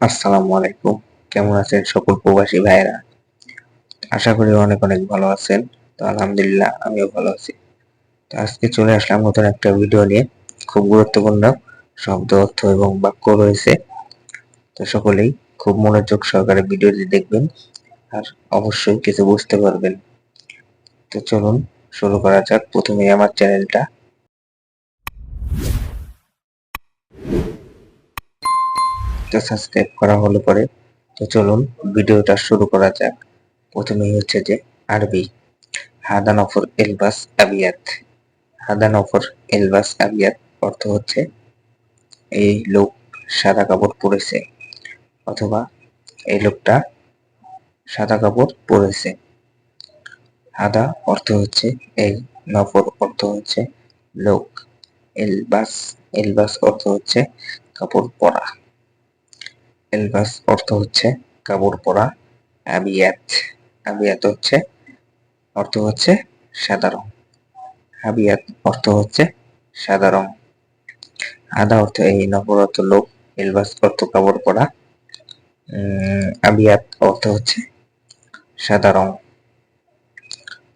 আসসালামু আলাইকুম। কেমন আছেন সকল প্রবাসী ভাইয়েরা? আশা করি অনেক অনেক ভালো আছেন। তো আলহামদুলিল্লাহ, আমিও ভালো আছি। তো আজকে চলে আসলাম নতুন একটা ভিডিও নিয়ে। খুব গুরুত্বপূর্ণ শব্দ, অর্থ এবং বাক্য রয়েছে। তো সকলেই খুব মনোযোগ সহকারে ভিডিওটি দেখবেন আর অবশ্যই কিছু বুঝতে পারবেন। তো চলুন শুরু করা যাক। প্রথমে আমার চ্যানেলটা তো সাবস্ক্রাইব করা হলে পরে। তো চলুন, ভিডিওটা শুরু করা যাক। প্রথমেই হচ্ছে যে আরবি। হাদা নফর এলবাস আবিয়াত। হাদা নফর এলবাস আবিয়াত অর্থ হচ্ছে এই লোক সাদা কাপড় পরেছে অথবা এই লোকটা সাদা কাপড় পরেছে। হাদা অর্থ হচ্ছে এই, নফর অর্থ হচ্ছে লোক। এলবাস এলবাস অর্থ হচ্ছে কাপড় পরা। এলবাস অর্থ হচ্ছে কাপড় পরা আবিয়াত আবিয়াত হচ্ছে অর্থ হচ্ছে সাদা রং। আবিয়াত অর্থ হচ্ছে সাদা রং। আদা অর্থ এই অর্থ লোক এলবাস অর্থ কাপড় পরা আবিয়াত অর্থ হচ্ছে সাদা রং।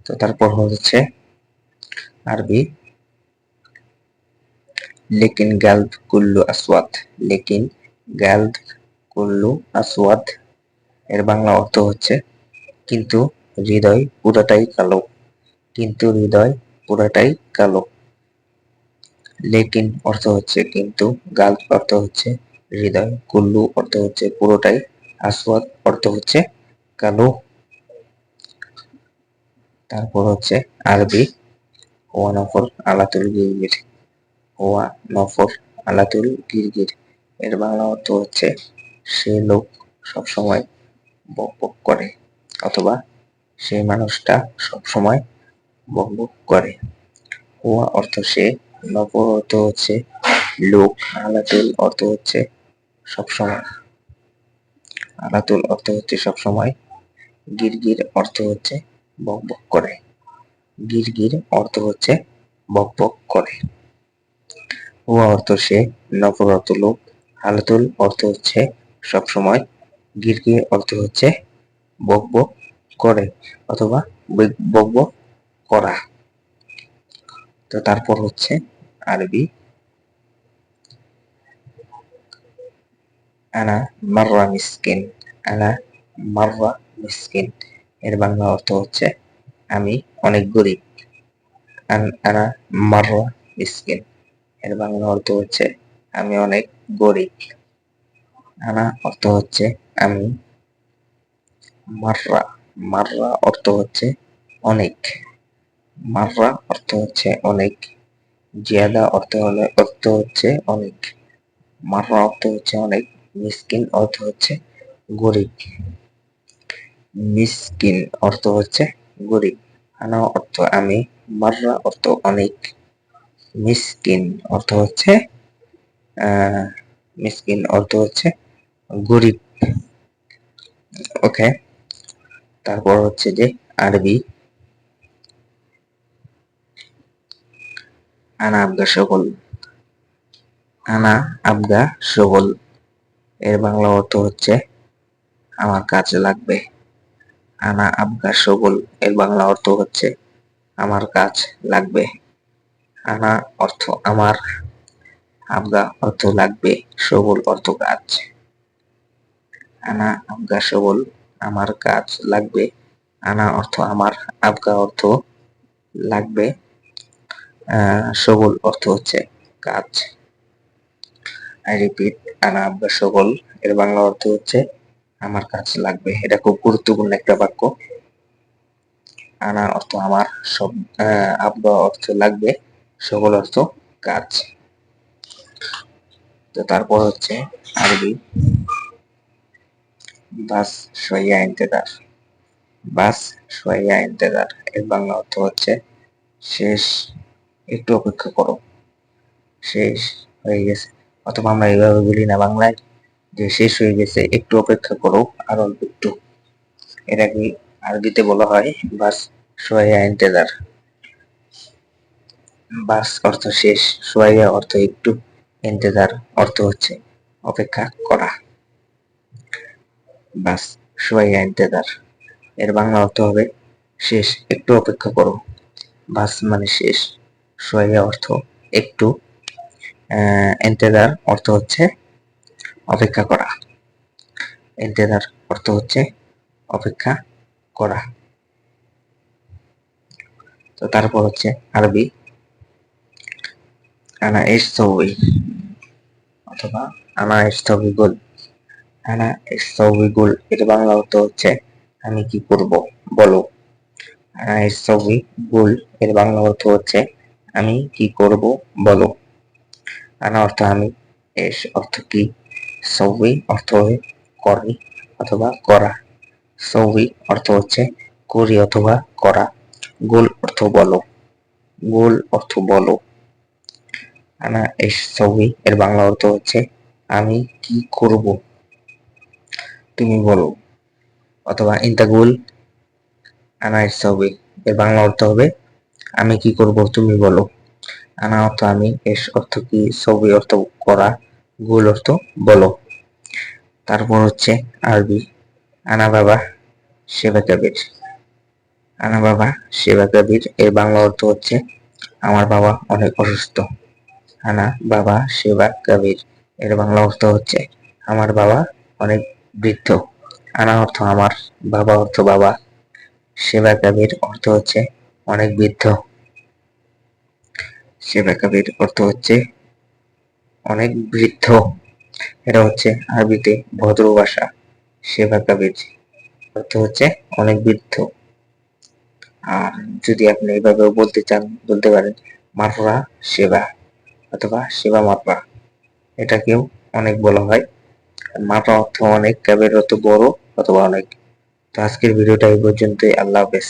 তো তারপর হচ্ছে আরবি, লেকিন গালব কুল্লু আসওয়াদ লেকিন গালব কুল্লু আসওয়াদ এর বাংলা অর্থ হচ্ছে, কিন্তু হৃদয় পুরোটাই কালো। কিন্তু হৃদয় পুরোটাই কালো। লেকিন অর্থ হচ্ছে, কিন্তু গাল অর্থ হচ্ছে, হৃদয় কুল্লু অর্থ হচ্ছে, পুরোটাই আসওয়াদ অর্থ হচ্ছে কালো। তারপর হচ্ছে আরবি, ওয়া নফর আলাতুল গিরগির। ওয়া নফর আলাতুল গিরগির। এর বাংলা অর্থ হচ্ছে সে লোক সবসময় বক বক করে, অথবা সেই মানুষটা সবসময় বক বক করে। হুয়া অর্থ সে নফর অর্থ হচ্ছে লোক, আলাতুল অর্থ হচ্ছে সবসময়। আলাতুল অর্থ হচ্ছে সবসময়, গিরগির অর্থ হচ্ছে বক বক করে। গিরগির অর্থ হচ্ছে বক বক করে। হুয়া অর্থ সে অর্থ লোক, আলাতুল অর্থ হচ্ছে সবসময় গিরগির অর্থ হচ্ছে বক বক করে অথবা বক করা। তো তারপর হচ্ছে আরবি। আনা মাররা মিসকিন, আনা মাররা মিসকিন। এর বাংলা অর্থ হচ্ছে আমি অনেক গরিব। আনা মাররা মিসকিন। এর বাংলা অর্থ হচ্ছে আমি অনেক গরিব। আনা অর্থ হচ্ছে আমি মাররা মাররা অর্থ হচ্ছে অনেক, মাররা অর্থ হচ্ছে অনেক, জিয়াদা অর্থ হলে, অর্থ হচ্ছে অনেক, মাররা অর্থ হচ্ছে অনেক, মিসকিন অর্থ হচ্ছে গরিব, মিসকিন অর্থ হচ্ছে গরিব আনা অর্থ আমি মাররা অর্থ অনেক, মিসকিন অর্থ হচ্ছে মিসকিন অর্থ হচ্ছে গরিব ওকে, তারপর হচ্ছে যে আরবি। আনা আবগা সগল আনা আবগা সগল এর বাংলা অর্থ হচ্ছে, আমার কাজে লাগবে। আনা আবগা সগল এর বাংলা অর্থ হচ্ছে, আমার কাজ লাগবে। আনা অর্থ আমার, আবগা অর্থ লাগবে সবল অর্থ কাজ। আনা আবগা সবল আমার কাজ লাগবে। আনা অর্থ আমার, আবগা অর্থ লাগবে। সবল অর্থ হচ্ছে কাজ। আই রিপিট আনা আবগা সবল, এর বাংলা অর্থ হচ্ছে আমার কাজ লাগবে। এটা খুব গুরুত্বপূর্ণ একটা বাক্য। আনা অর্থ আমার, সব আবগা অর্থ লাগবে, সবল অর্থ কাজ। তো তারপর হচ্ছে আরবি। বাস সইয়া ইন্তেদার বাস সইয়া ইন্তেদার এর বাংলা অর্থ হচ্ছে, শেষ, একটু অপেক্ষা করো। শেষ হয়ে গেছে। অথবা আমরা এইভাবে বলি না বাংলায়, যে শেষ হয়ে গেছে, একটু অপেক্ষা করো, আর অল্প একটু। এটা কি আরবিতে বলা হয়, বাস সোয়া ইন্তেদার বাস অর্থ শেষ সোয়া অর্থ একটু ইন্তেদার অর্থ হচ্ছে, অপেক্ষা করা। বাস সোয়াইয়া ইন্তেদার এর বাংলা অর্থ হবে শেষ, একটু অপেক্ষা করো। বাস মানে শেষ সোয়াইয়া অর্থ একটু। এন্তেদার অর্থ হচ্ছে অপেক্ষা করা। এন্তেদার অর্থ হচ্ছে অপেক্ষা করা। তো তারপর হচ্ছে আরবি। আনা এস্তবি অথবা আনা এস্তবিগুল আনা এস্তবিগুল এর বাংলা অর্থ হচ্ছে, আমি কি করব? বলো। আনা এস্তবিগুল এর বাংলা অর্থ হচ্ছে, আমি কি করব? বলো। আনা অর্থ আমি, এস অর্থ কি? সৌই অর্থ করি অথবা করা। সৌই অর্থ হচ্ছে করি অথবা করা। গোল অর্থ বলো। গোল অর্থ বলো। আনা এস সৌই এর বাংলা অর্থ হচ্ছে, আমি কি করব? তুমি বলো। অথবা ইন্তাগুল আনা এস সৌই এর বাংলা অর্থ হবে, আমি কি করব তুমি বলো। আনা অর্থ আমি এস অর্থ কি সবই অর্থ করা গুল অর্থ বলো। তারপর হচ্ছে আরবি, আনা বাবা, সেবা কাবির আনা বাবা, সেবা কাবির এর বাংলা অর্থ হচ্ছে, আমার বাবা অনেক অসুস্থ। আনা বাবা, সেবা কাবির এর বাংলা অর্থ হচ্ছে, আমার বাবা অনেক বৃদ্ধ। আনা অর্থ আমার বাবা, অর্থ বাবা। সেবা কাবির অর্থ হচ্ছে অনেক বৃদ্ধ। সেবা কাবির অর্থ হচ্ছে অনেক বৃদ্ধ। এটা হচ্ছে আরবিতে ভদ্র ভাষা। সেবা কাবির অর্থ হচ্ছে অনেক বৃদ্ধ। আর যদি আপনি এইভাবেও বলতে চান, বলতে পারেন, মারফা সেবা অথবা সেবা মারফা। এটাকেও অনেক বলা হয় মারফা অর্থ অনেক, ক্যাবের অর্থ বড়, অথবা অনেক। তো আজকের ভিডিওটা এই পর্যন্তই। আল্লাহ হাফেজ।